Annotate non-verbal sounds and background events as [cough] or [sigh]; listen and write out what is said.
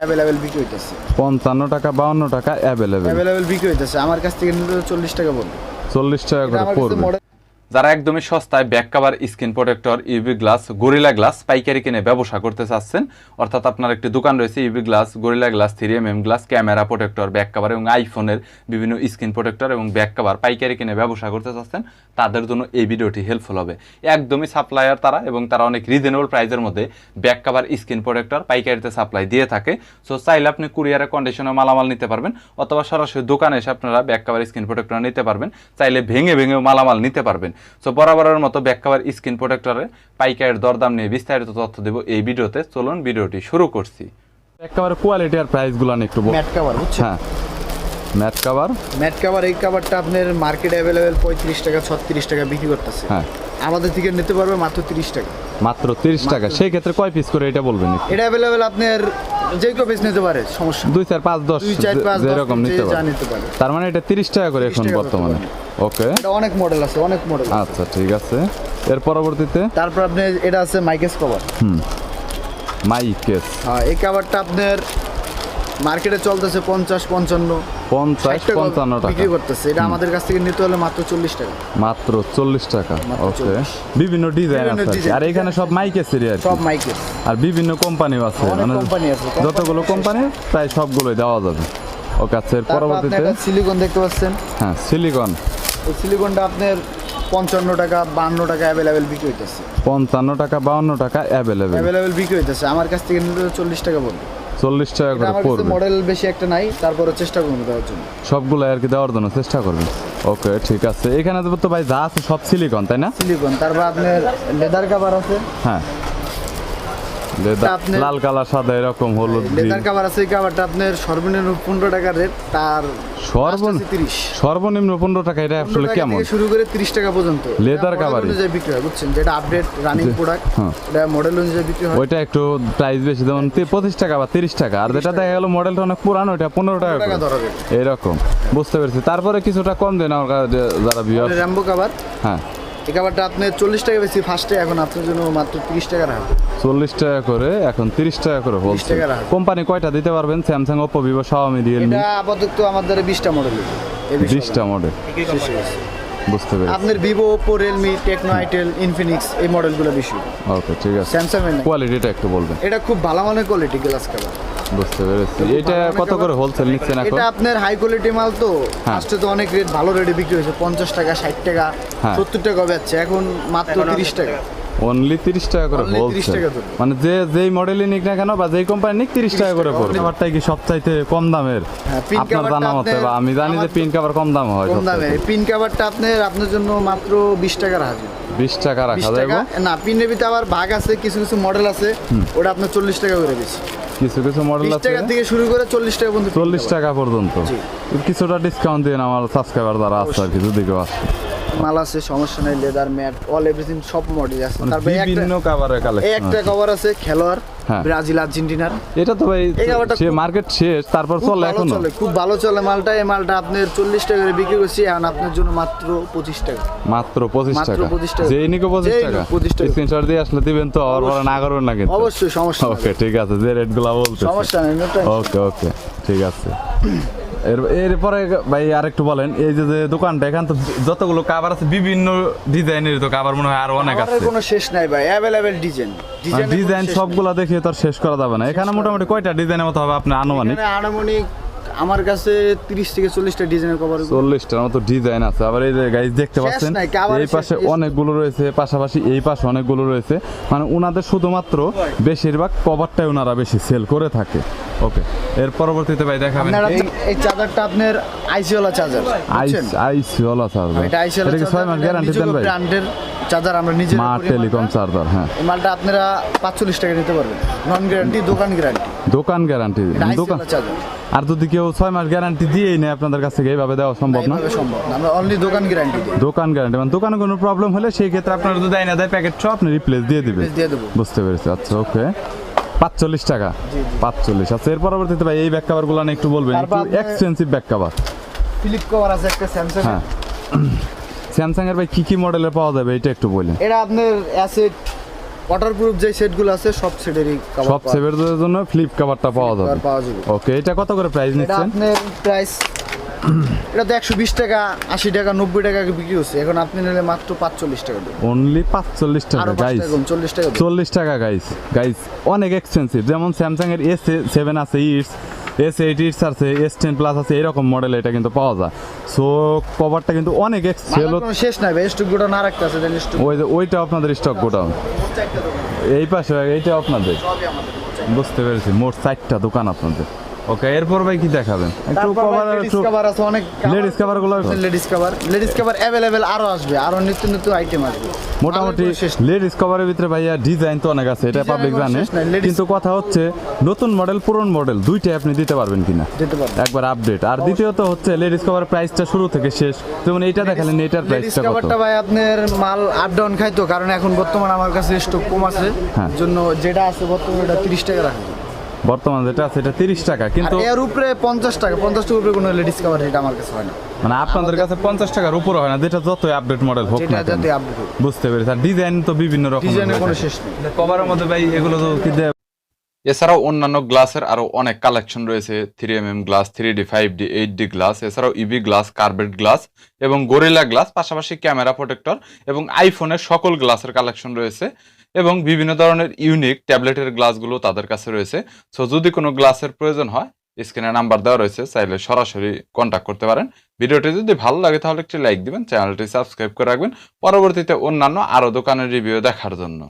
Available বিক্রি হইতেছে। পঞ্চান্ন টাকা বাউন্ন টাকা অ্যাভেলেবেল অ্যাভেলেবেল বিক্রি হইতেছে। আমার কাছ থেকে নিলে চল্লিশ টাকা পড়বে চল্লিশ টাকা করে পড়বে। যারা একদমই সস্তায় back cover, screen protector UV glass, Gorilla glass পাইকারি কিনে ব্যবসা করতে চাচ্ছেন, অর্থাৎ আপনার একটি দোকান রয়েছে UV glass, Gorilla glass three M M glass, camera protector back cover এবং আইফোনের বিভিন্ন স্ক্রিন প্রোটেক্টর এবং ব্যাক কাভার পাইকারি কিনে ব্যবসা করতে চাচ্ছেন, তাদের জন্য এই ভিডিওটি হেল্পফুল হবে। একদমই সাপ্লায়ার তারা এবং তারা অনেক রিজনেবল প্রাইসের মধ্যে ব্যাক কাভার, স্ক্রিন প্রোটেক্টর পাইকারিতে সাপ্লাই দিয়ে থাকে। সো চাইলে আপনি কুরিয়ারে কন্ডিশনে মালামাল নিতে পারবেন, অথবা সরাসরি দোকানে এসে আপনারা ব্যাক কাভার, স্ক্রিন প্রোটেক্টর নিতে পারবেন, চাইলে ভেঙে ভেঙেও মালামাল নিতে পারবেন। সো বরাবরের মতো ব্যাক কাভার স্ক্রিন প্রোটেক্টরে পাইকারের দরদাম নিয়ে বিস্তারিত তথ্য দেব এই ভিডিওতে। চলুন ভিডিওটি শুরু করছি। একেবারে কোয়ালিটি আর প্রাইসগুলো একটু বল। ম্যাট কাভার বুঝছেন? হ্যাঁ। ম্যাট কাভার ম্যাট কাভার এই কাভারটা আপনার মার্কেট অ্যাভেলেবেল পঁয়ত্রিশ টাকা ছত্রিশ টাকা বিক্রি করতেছে। হ্যাঁ। আমাদের থেকে নিতে পারবে মাত্র তিরিশ টাকা। মাত্র তিরিশ টাকা। সেই ক্ষেত্রে কয় পিস করে এটা বলবেন এটা অ্যাভেলেবেল আপনার যে কেউ পিস নিতে পারে সমস্যা দুই চার পাঁচ দশ দুই চার পাঁচ দশ যেরকম নিতে পারে। তার মানে এটা তিরিশ টাকা করে এখন বর্তমানে। ওকে। এটা অনেক মডেল আছে অনেক মডেল আচ্ছা ঠিক আছে। এর পরবর্তীতে? তারপর আপনি এটা আছে মাইকেস কভার হুম। মাইকেস হ্যাঁ এই কাভারটা আপনার মার্কেটে চলতেছে পঞ্চাশ পঞ্চান্ন। পঞ্চাশ 60 টাকা পঞ্চান্ন টাকা। বিক্রি করতেছে। এটা আমাদের কাছ থেকে নিতে হলে মাত্র চল্লিশ টাকা। মাত্র চল্লিশ টাকা ওকে। বিভিন্ন ডিজাইন আছে আর এখানে সব আর কি। সব মাইকেস আর বিভিন্ন কোম্পানিও আছে। মানে যতগুলো কোম্পানি প্রায় সবগুলোই দেওয়া যাবে। ওকে আচ্ছা এর পরবর্তীতে? সিলিকন দেখতে পাচ্ছেন। হ্যাঁ সিলিকন এই সিলিকনটা আপনার পঞ্চান্ন টাকা বান্ন টাকা অ্যাভেলেবেল বিক্রি হইতেছে। পঞ্চান্ন টাকা বাউন্ন টাকা অ্যাভেলেবেল অ্যাভেলেবেল বিক্রি হইতেছে। আমার কাছ থেকে নিলে চল্লিশ টাকা পড়বে। চল্লিশ টাকা করে পড়বে। মডেল বেশি একটা নাই তারপরে চেষ্টা করব দেওয়ার জন্য। সবগুলো আর কি দেওয়ার জন্য চেষ্টা করবেন ওকে ঠিক আছে। এখানে তো ভাই যা আছে সব সিলিকন তাই না? সিলিকন তারপর আপনার লেদার কাভার আছে। হ্যাঁ। লাল কালার সাদা এরকম হলুদ লেদার কাভার আছে এই কাভারটা আপনার সর্বনিম্ন পনেরো টাকার রেট তার সর্বনিম্ন তিরিশ। সর্বনিম্ন পনেরো টাকা এটা আসলে কেমন? শুরু করে তিরিশ টাকা পর্যন্ত। এটা model cover-ই? অনুযায়ী বিক্রি হয় বুঝছেন? যেটা আপডেট রানিং প্রোডাক্ট। এটা মডেল অনুযায়ী বিক্রি হয়। ওইটা একটু প্রাইস বেশি যেমন পঁচিশ টাকা বা তিরিশ টাকা। আর যেটা দেখা গেল মডেলটা অনেক পুরানো ওইটা পনেরো টাকা টাকা। ধরা বুঝতে পেরেছি। তারপরে কিছুটা কম দেন আমার যারা বিয়ার র্যাম্বো কাভার হ্যাঁ। এই কাভারটা আপনার চল্লিশ টাকা বেশি ফার্স্টে এখন আপনার জন্য মাত্র তিরিশ টাকা রাখবে চল্লিশ টাকা করে এখন তিরিশ টাকা করে বলছে। টাকা কোম্পানি কয়টা দিতে পারবেন? Samsung Oppo Vivo Xiaomi Realme এটা আপাতত আমাদের বিশটা মডেল বিশটা মডেল বুঝতে পেরেছি। আপনার Vivo Oppo Realme Tecno itel Infinix এই মডেলগুলো বেশি। ওকে ঠিক আছে। স্যামসাং এর কোয়ালিটিটা একটু বলবেন। এটা খুব ভালো মানের কোয়ালিটি গ্লাস কাভার বুঝতে পেরেছি। এটা কত করে হোলসেল নিচ্ছেন এখন? এটা আপনার হাই কোয়ালিটি মাল তো। হ্যাঁ। ফার্স্টে তো অনেক রেট ভালো রেটে বিক্রি হয়েছে পঞ্চাশ টাকা ষাট টাকা হ্যাঁ। সত্তর টাকা বেচছে এখন মাত্র তিরিশ টাকা। অনলি তিরিশ টাকা করে Only 30 হোলসেল মানে যে যেই মডেলই নিক না কেন বা যেই কোম্পানি নিক তিরিশ টাকা করে পড়বে। কাভারটাই কি সবচাইতে কম দামের? হ্যাঁ, আপনার জানা মতে বা আমি জানি যে পিন কাভার কম দাম হয় কম দামে। পিন কাভারটা আপনার আপনার জন্য মাত্র বিশ টাকা রাখবে বিশ টাকা রাখা যাবে না পিনের ভিতরে আবার ভাগ আছে কিছু কিছু মডেল আছে ওটা আপনার চল্লিশ টাকা করে বেশি কিছু কিছু মডেল আছে টাকা থেকে শুরু করে চল্লিশ টাকা পর্যন্ত pin চল্লিশ cover। টাকা পর্যন্ত জি। কিছুটা ডিসকাউন্ট দিন আমার সাবস্ক্রাইবার দ্বারা আছে কিছু দিকে আছে মাল আছে সমস্যা নাই লেদার ম্যাট অল এভরিথিং সব মডেল আছে মানে তারপরে একটা বিভিন্ন কভারের কালেকশন একটা কভার আছে খেলোয়াড়। ব্রাজিল আর্জেন্টিনার। এটা তো ভাই সে মার্কেট শেষ তারপর চলে এখন? খুব ভালো চলে মালটা। এই মালটা আপনার চল্লিশ টাকা করে বিক্রি করছি এখন আপনার জন্য মাত্র পঁচিশ টাকা। মাত্র পঁচিশ টাকা? 25 টাকা। যেই নিকো পঁচিশ টাকা? 25 টাকা। স্ক্রিনশট দিয়ে আসলে দিবেন তো আর বড় না করবেন না কিন্তু। অবশ্যই সমস্যা ওকে ঠিক আছে যে রেটগুলো বলতে সমস্যা নেই ওকে ওকে ঠিক আছে। এরপরে ভাই আরেকটু বলেন এই যে যে দোকানটা এখান তো যতগুলো কাভার আছে বিভিন্ন ডিজাইনের তো কাভার মনে হয় আরও অনেক আছে। কোনো শেষ নাই ভাই অ্যাভেলেবেল ডিজাইন ডিজাইন সবগুলা দেখে তো আর শেষ করা যাবে না। এখানে মোটামুটি কয়টা ডিজাইনের মতো হবে আপনার আনুমানিক? আনুমানিক আমার কাছে তিরিশ থেকে চল্লিশটা ডিজাইনের কভার চল্লিশটার মতো ডিজাইন আছে। আবার এই যে গাইস দেখতে পাচ্ছেন এই পাশে অনেকগুলো রয়েছে পাশাপাশি এই পাশে অনেকগুলো রয়েছে। মানে ওনাদের শুধুমাত্র বেশিরভাগ কভারটাই ওনারা বেশি সেল করে থাকে। ওকে এর পরবর্তীতে ভাই দেখাবেন। এই- চার্জারটা আপনার আইসিওলা চার্জার আইস আইস ওলা চার্জার এটা আইসিওলা এটা কি ছয় মাস গ্যারান্টি দেন ভাই? ব্র্যান্ডের চার্জার আমরা নিজে মা টেলিকম চার্জার হ্যাঁ। এই মালটা আপনারা পাঁচচল্লিশ টাকা নিতে পারবেন। নন গ্যারান্টি দোকান গ্যারান্টি দোকান গ্যারান্টি দোকান আইসিওলা চার্জার আর যদি কেউ ছয় মাস গ্যারান্টি দিয়েই নেয় আপনাদের কাছ থেকে এইভাবে দেওয়া সম্ভব না। সম্ভব না। আমরা অনলি দোকান গ্যারান্টি দিই। দোকান গ্যারান্টি মানে দোকানে কোনো প্রবলেম হলে সেই ক্ষেত্রে আপনারা যদি দেয় না দেয় প্যাকেট সব আপনি রিপ্লেস দিয়ে দিবেন। দিয়ে দেবো। বুঝতে পেরেছি। আচ্ছা ওকে পাঁচচল্লিশ টাকা। পাঁচচল্লিশ। আচ্ছা এর পরবর্তীতে ভাই এই ব্যাক কাভারগুলো একটু বলবেন একটু expensive back cover flip cover আছে একটা স্যামসাং হ্যাঁ। [clears throat] স্যামসাং এর ভাই কি কি মডেলের পাওয়া যাবে এটা একটু বলেন। এটা আপনার অ্যাসেট ওয়াটারপ্রুফ যে সেটগুলো আছে সব সেটেরই কভার সব সেটের জন্য ফ্লিপ কভারটা পাওয়া যাবে। পাওয়া যাবে। ওকে এটা কত করে প্রাইস নিচ্ছেন? আপনার প্রাইস এটা তো একশো বিশ টাকা আশি টাকা নব্বই টাকা বিক্রি হচ্ছে। এখন আপনি নিলে মাত্র পাঁচচল্লিশ টাকা দেবেন। অনলি পাঁচচল্লিশ টাকা গাইস চল্লিশ টাকা চল্লিশ টাকা গাইস গাইস অনেক এক্সপেন্সিভ যেমন স্যামসাং এর এস সেভেন আছে ইটস এস এইট ইটস আছে এস টেন প্লাস আছে এরকম মডেল এটা কিন্তু পাওয়া যায়। সো কভারটা কিন্তু অনেক মালার শেষ নাই ভাই স্টক গোটা না রাখতে আছে ওই যে ওইটা আপনাদের স্টক গোডাউন এই পাশে এইটা আপনাদের। বুঝতে পেরেছি মোট চারটা দোকান আপনাদের। ওকে এরপর ভাই কি দেখাবেন? একটু কভার একটু কভার আছে অনেক ladies কভারগুলো ladies cover ladies cover available আরও আসবে আরও নিত্য নতুন আইটেম আসবে। মোটামুটি। লেডিস কভারের ভিতরে ভাইয়া ডিজাইন তো অনেক আছে এটা পাবলিক জানে। কিন্তু কথা হচ্ছে নতুন মডেল পুরন মডেল দুইটাই আপনি দিতে পারবেন কিনা? একবার আপডেট আর দ্বিতীয়ত হচ্ছে লেডিস কভার প্রাইসটা শুরু থেকে শেষ। যেমন এইটা দেখালেন এটার প্রাইসটা কত? কভারটা ভাই আপনার মাল আপ ডাউন খাইতো কারণ এখন বর্তমানে আমার কাছে স্টক কম আছে। হ্যাঁ। জন্য যেটা আছে বর্তমানে এটা তিরিশ টাকা রাখবে বর্তমান যেটা আছে এটা তিরিশ টাকা কিন্তু এর উপরে পঞ্চাশ টাকা পঞ্চাশ টাকার উপরে কোনো লেডিস কভার এটা আমার কাছে হয় না। মানে আপনাদের কাছে পঞ্চাশ টাকার উপরে হয় না যেটা যতই আপডেট মডেল হোক না কেন। যাতে আপডেট বুঝতে পেরেছি আর ডিজাইন তো বিভিন্ন রকম ডিজাইনের কোনো শেষ নেই। কভারের মধ্যে ভাই এগুলো তো কি দেয় এছাড়াও অন্যান্য গ্লাসের আরও অনেক কালেকশন রয়েছে three M M glass three D five D eight D glass এছাড়াও ইবি গ্লাস কার্বেট গ্লাস এবং গরিলা গ্লাস পাশাপাশি ক্যামেরা প্রোটেক্টর এবং আইফোনের সকল গ্লাসের কালেকশন রয়েছে। এবং বিভিন্ন ধরনের ইউনিক ট্যাবলেটের গ্লাসগুলো তাদের কাছে রয়েছে। সো যদি কোনো গ্লাসের প্রয়োজন হয় স্ক্রিনে নাম্বার দেওয়া রয়েছে, চাইলে সরাসরি কন্ট্যাক্ট করতে পারেন। ভিডিওটি যদি ভালো লাগে, তাহলে একটি লাইক দিবেন চ্যানেলটি সাবস্ক্রাইব করে রাখবেন। পরবর্তীতে অন্যান্য আরও দোকানের রিভিউ দেখার জন্য।